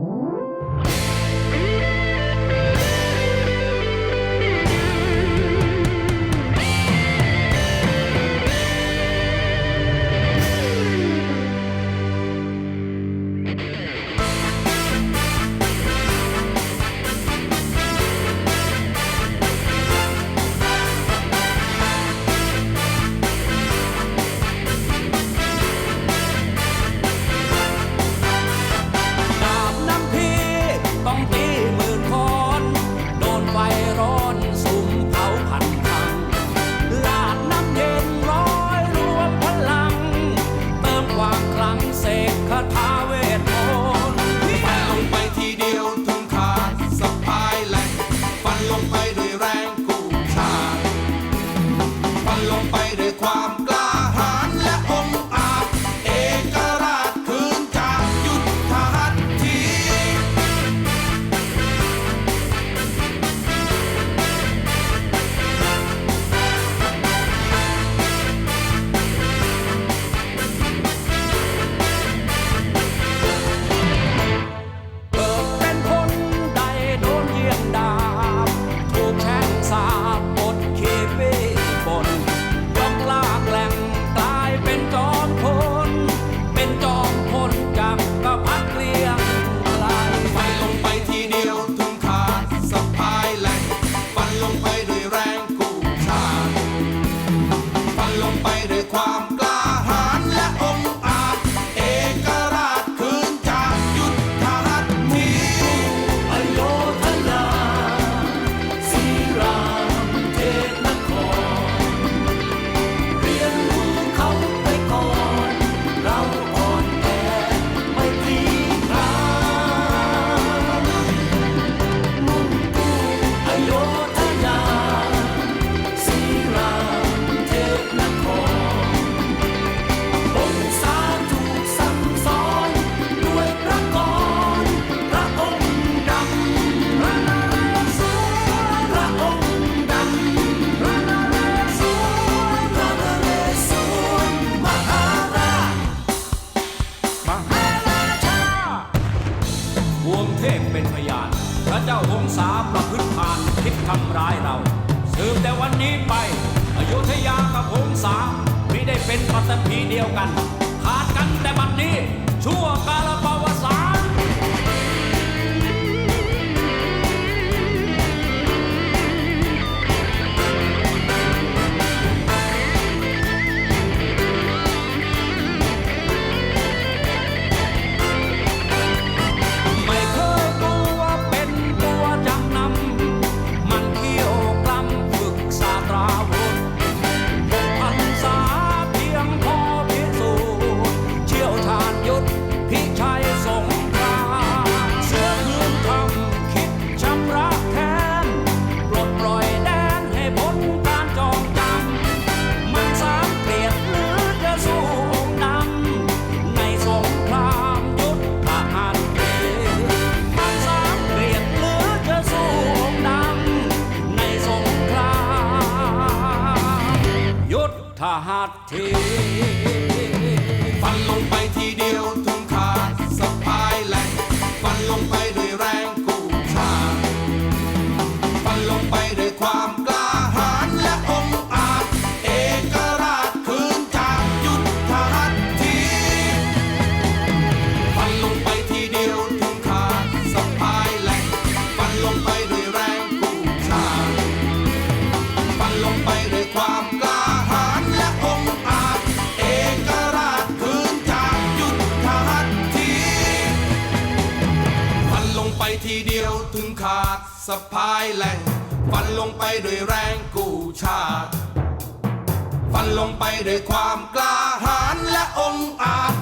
you. มาบวงเทพเป็นพยาน พระเจ้าหงสาประพฤติผ่านคิดทำร้ายเราสืบแต่วันนี้ไป อยุธยากับหงสาไม่ได้เป็นปัตตภีเดียวกัน ขาดกันแต่บัดนี้ชั่วกาลป hot tea. สะพายแหล่ง ฟันลงไปด้วยแรงกู้ชาติ ฟันลงไปด้วยความกล้าหาญและองอาจ